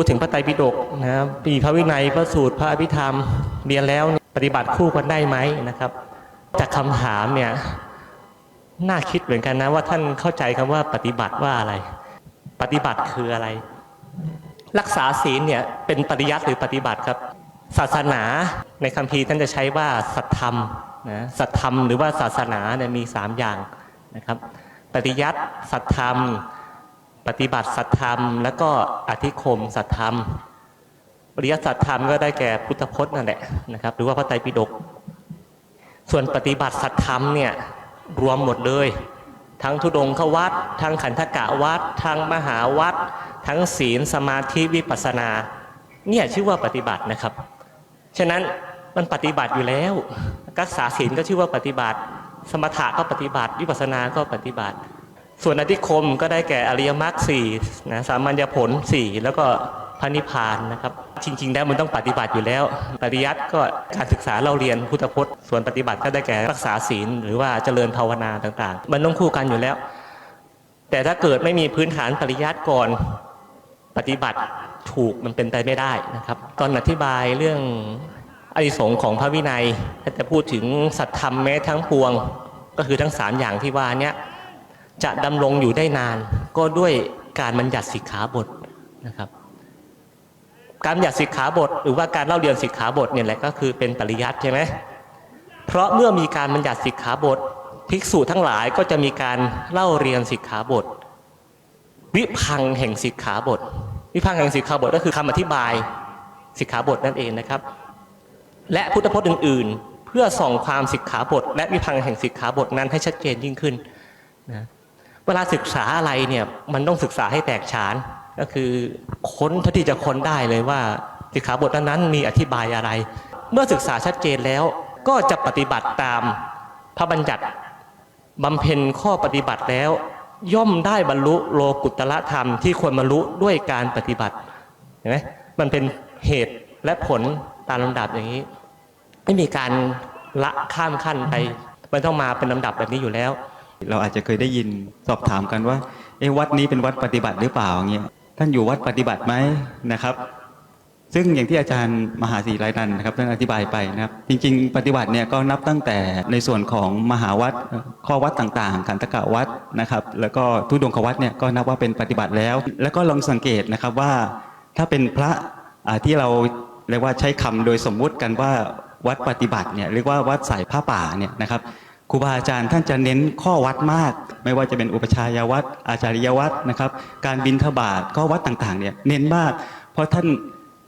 พูดถึงพระไตรปิฎกนะครับปีพระวินัยพระสูตรพระอภิธรรมเรียนแล้วปฏิบัติคู่กันได้ไหมนะครับ จากคำถามเนี่ยน่าคิดเหมือนกันนะว่าท่านเข้าใจคำว่าปฏิบัติว่าอะไร ปฏิบัติคืออะไร รักษาศีลเนี่ยเป็นปริยัติหรือปฏิบัติครับ ศาสนาในคัมภีร์ท่านจะใช้ว่าสัตธรรมนะสัตธรรมหรือว่าศาสนาเนี่ยมีสามอย่างนะครับ ปฏิยัติสัตธรรม ปฏิบัติสัตธรรม แล้วก็อธิคมสัตธรรมปริยัติสัตธรรมก็ได้แก่พุทธพจน์นั่นแหละนะครับ หรือว่าพระไตรปิฎกส่วนปฏิบัติสัตธรรมเนี่ยรวมหมดเลย ทั้งทุดงควัดทั้งขันธกะวัดทั้งมหาวัดทั้งศีลสมาธิวิปัสสนา เนี่ยชื่อว่าปฏิบัตินะครับ ฉะนั้นมันปฏิบัติอยู่แล้วรักษาศีลก็ชื่อว่าปฏิบัติ สมถะก็ปฏิบัติ วิปัสสนาก็ปฏิบัติ ส่วนอธิคมก็ได้แก่อริยมรรคสี่นะสามัญญผลสี่แล้วก็พระนิพพานนะครับ จริงๆแล้วมันต้องปฏิบัติอยู่แล้ว ปริยัติก็การศึกษาเราเรียนพุทธพจน์ ส่วนปฏิบัติก็ได้แก่รักษาศีล หรือว่าเจริญภาวนาต่างๆ มันต้องคู่กันอยู่แล้ว แต่ถ้าเกิดไม่มีพื้นฐานปริยัติก่อนปฏิบัติถูกมันเป็นไปไม่ได้นะครับ ตอนอธิบายเรื่องอริสงของพระวินัยถ้าจะพูดถึงสัตธรรมแม้ทั้งปวง ก็คือทั้งสามอย่างที่ว่าเนี้ย จะดำรงอยู่ได้นาน ก็ด้วยการบัญญัติสิกขาบทนะครับ การบัญญัติสิกขาบท หรือว่าการเล่าเรียนสิกขาบทเนี่ยแหละก็คือเป็นปริยัติใช่ไหมเพราะเมื่อมีการบัญญัติสิกขาบท ภิกษุทั้งหลายก็จะมีการเล่าเรียนสิกขาบท วิพังแห่งสิกขาบท วิพังแห่งสิกขาบทก็คือคำอธิบายสิกขาบทนั่นเองนะครับ และพุทธพจน์อื่น ๆ เพื่อส่องความสิกขาบท และวิพังแห่งสิกขาบทนั้นให้ชัดเจนยิ่งขึ้นนะ เวลาศึกษาอะไรเนี่ยมันต้องศึกษาให้แตกฉาน ก็คือค้นเท่าที่จะค้นได้เลยว่าสิกขาบทนั้นมีอธิบายอะไร เมื่อศึกษาชัดเจนแล้วก็จะปฏิบัติตามพระบัญญัติบำเพ็ญข้อปฏิบัติแล้ว ย่อมได้บรรลุโลกุตละธรรมที่ควรบรรลุด้วยการปฏิบัติเห็นไหมมันเป็นเหตุและผลตามลำดับอย่างนี้ ไม่มีการละข้ามขั้นไปมันต้องมาเป็นลำดับแบบนี้อยู่แล้ว เราอาจจะเคยได้ยินสอบถามกันว่าเอะวัดนี้เป็นวัดปฏิบัติหรือเปล่าเงี้ยท่านอยู่วัดปฏิบัติไหมนะครับ ซึ่งอย่างที่อาจารย์มหาศรีไรนันนะครับท่านอธิบายไปนะครับ จริง ๆ ปฏิบัติเนี่ยก็นับตั้งแต่ในส่วนของมหาวัดข้อวัดต่างๆขันตกะวัดนะครับ แล้วก็ทุดงควัดเนี่ยก็นับว่าเป็นปฏิบัติแล้ว แล้วก็ลองสังเกตนะครับว่า ถ้าเป็นพระที่เราเรียกว่าใช้คำโดยสมมุติกันว่าวัดปฏิบัติเนี่ยเรียกว่าวัดสายผ้าป่าเนี่ยนะครับ ครูบาอาจารย์ท่านจะเน้นข้อวัดมาก ไม่ว่าจะเป็นอุปชายวัดอาจาริยวัดนะครับ การบินทบาทข้อวัดต่างๆเนี่ยเน้นมาก เพราะท่าน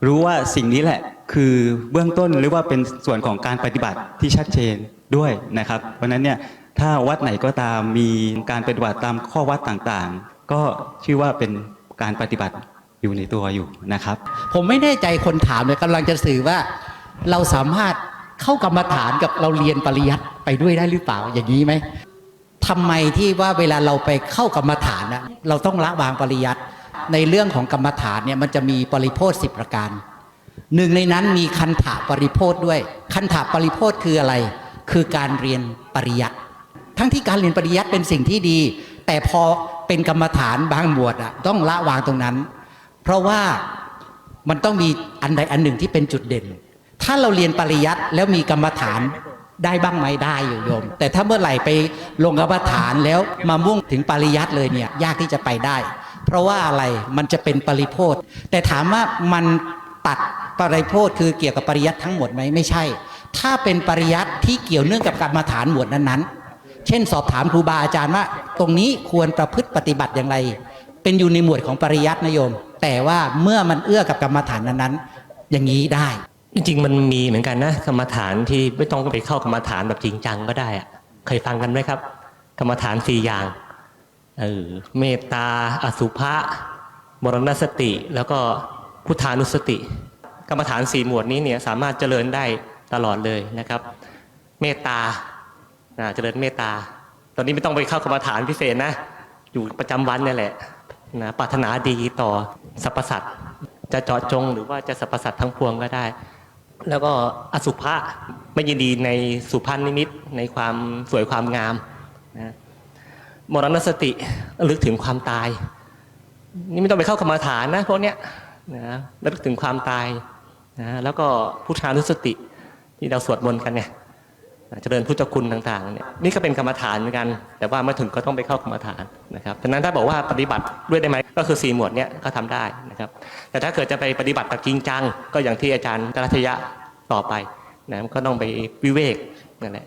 รู้ว่าสิ่งนี้แหละคือเบื้องต้นหรือว่าเป็นส่วนของการปฏิบัติที่ชัดเจนด้วยนะครับเพราะฉะนั้นเนี่ยถ้าวัดไหนก็ตามมีการปฏิบัติตามข้อวัดต่างๆ ก็ชื่อว่าเป็นการปฏิบัติอยู่ในตัวอยู่นะครับ ผมไม่แน่ใจคนถามเลยกำลังจะสื่อว่าเราสามารถ เข้ากรรมฐานกับเราเรียนปริยัติไปด้วยได้หรือเปล่าอย่างนี้ไหมทำไมที่ว่าเวลาเราไปเข้ากรรมฐานนะเราต้องละวางปริยัติในเรื่องของกรรมฐานเนี่ยมันจะมีปริโพธสิบประการหนึ่งในนั้นมีคันถาปริโพธด้วย คันถาปริโพธคืออะไร คือการเรียนปริยัติทั้งที่การเรียนปริยัติเป็นสิ่งที่ดี แต่พอเป็นกรรมฐานบางหมวดอะต้องละวางตรงนั้น เพราะว่ามันต้องมีอันใดอันหนึ่งที่เป็นจุดเด่น ถ้าเราเรียนปริยัติแล้วมีกรรมฐานได้บ้างไหมได้อยู่โยม แต่ถ้าเมื่อไหร่ไปลงกรรมฐานแล้วมามุ่งถึงปริยัติเลยเนี่ยยากที่จะไปได้ เพราะว่าอะไรมันจะเป็นปริโพธแต่ถามว่ามันตัดปริโพธคือเกี่ยวกับปริยัติทั้งหมดไหมไม่ใช่ ถ้าเป็นปริยัติที่เกี่ยวเนื่องกับกรรมฐานหมวดนั้นๆ เช่น สอบถามครูบาอาจารย์ว่า ตรงนี้ควรประพฤติปฏิบัติอย่างไร เป็นอยู่ในหมวดของปริยัตินะโยม แต่ว่าเมื่อมันเอื้อกับกรรมฐานนั้นๆ อย่างนี้ได้ จริงๆมันมีเหมือนกันนะกรรมฐานที่ไม่ต้องไปเข้ากรรมฐานแบบจริงจังก็ได้อะเคยฟังกันไหมครับ กรรมฐานสี่อย่างเออเมตตาอสุภะมรณสติ แล้วก็พุทธานุสติ กรรมฐานสี่หมวดนี้เนี่ยสามารถเจริญได้ตลอดเลยนะครับ เมตตาเจริญเมตตา ตอนนี้ไม่ต้องไปเข้ากรรมฐานพิเศษนะ อยู่ประจำวันนี่แหละนะปรารถนาดีต่อสรรพสัตว์จะเจาะจงหรือว่าจะสรรพสัตว์ทั้งพวงก็ได้ แล้วก็อสุภะไม่ยินดีในสุพรรณนิมิตในความสวยความงามนะมรณสติลึกถึงความตาย นี่ไม่ต้องไปเข้ากรรมฐานนะพวกเนี้ยนะลึกถึงความตายนะแล้วก็พุทธานุสติที่เราสวดมนต์กันเนี่ย เจริญพุทธคุณต่างๆเนี่ยนี่ก็เป็นกรรมฐานเหมือนกัน แต่ว่าเมื่อถึงก็ต้องไปเข้ากรรมฐานนะครับฉะนั้นถ้าบอกว่าปฏิบัติด้วยได้ไหมก็คือสี่หมวดเนี่ยก็ทำได้นะครับแต่ถ้าเกิดจะไปปฏิบัติแบบจริงจัง ก็อย่างที่อาจารย์กรัชยะต่อไปนะมันก็ต้องไปวิเวกนั่นแหละ